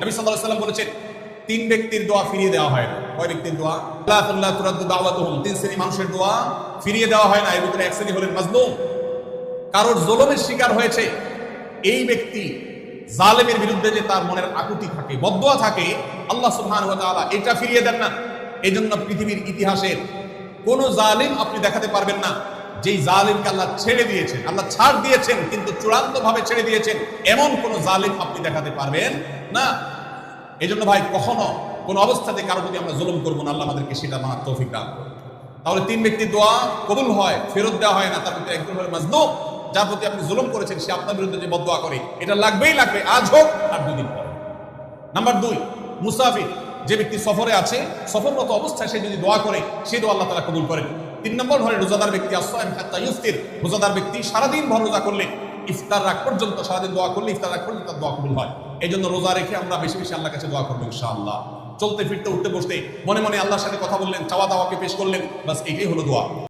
নবী আলাইহি সাল্লাম বলেছেন, তিন ব্যক্তির দোয়া ফিরিয়ে দেওয়া হয় না। কয় ব্যক্তির দোয়া? আল্লাহ আল্লাহ তুরাদ্দু দাওয়াতুহুম। তিন শ্রেণি মানুষের দোয়া ফিরিয়ে দেওয়া হয় না, এর ভিতরে এক শ্রেণি হলেন মাজলুম। কারোর জলমের শিকার হয়েছে, এই ব্যক্তি জালেমের বিরুদ্ধে যে তার মনের আকুতি থাকে বদয়া থাকে, আল্লাহ সুবহান ওয়া তাআলা এটা ফিরিয়ে দেন না। এই জন্য পৃথিবীর ইতিহাসের কোন জালিম আপনি দেখাতে পারবেন না। যেই জালিমকে আল্লাহ ছেড়ে দিয়েছেন, আল্লাহ ছাড় দিয়েছেন, কিন্তু চূড়ান্ত ভাবে ছেড়ে দিয়েছেন, এমন কোন জালিম আপনি দেখাতে পারবেন না। এই জন্য ভাই, কখনো কোন অবস্থাতে কারও প্রতি আমরা জুলুম করব না, আল্লাহ আমাদেরকে সেটা মানার তৌফিক তাহলে তিন ব্যক্তি দোয়া কবুল হয়, ফেরত দেওয়া হয় না, তার ভিতরে একজন হলো মাজলুম যার প্রতি আপনি জুলুম করেছেন, সে আপনার বিরুদ্ধে যে বদোয়া করে, এটা লাগবেই লাগবে, আজ হোক আর দুদিন পরে। নাম্বার দুই, মুসাফির, যে ব্যক্তি সফরে আছে, সফররত অবস্থায় সে যদি দোয়া করে সে দোয়া আল্লাহ তারা কবুল করেন। তিন নম্বর ঘরে রোজাদার ব্যক্তি ইফতির রোজাদার ব্যক্তি সারাদিন ভর রোজা করলে ইফতার রাগ পর্যন্ত, সারাদিন দোয়া করলে ইফতার রাগ পর্যন্ত দোয়া কবুল হয়। এই জন্য রোজা রেখে আমরা বেশি বেশি আল্লাহ কাছে দোয়া করব ইনশাআল্লাহ। চলতে ফিরতে উঠতে বসতে মনে মনে আল্লাহর সাথে কথা বললেন চাওয়া দাওয়াকে পেশ করলেন বাস এটাই হলো দোয়া।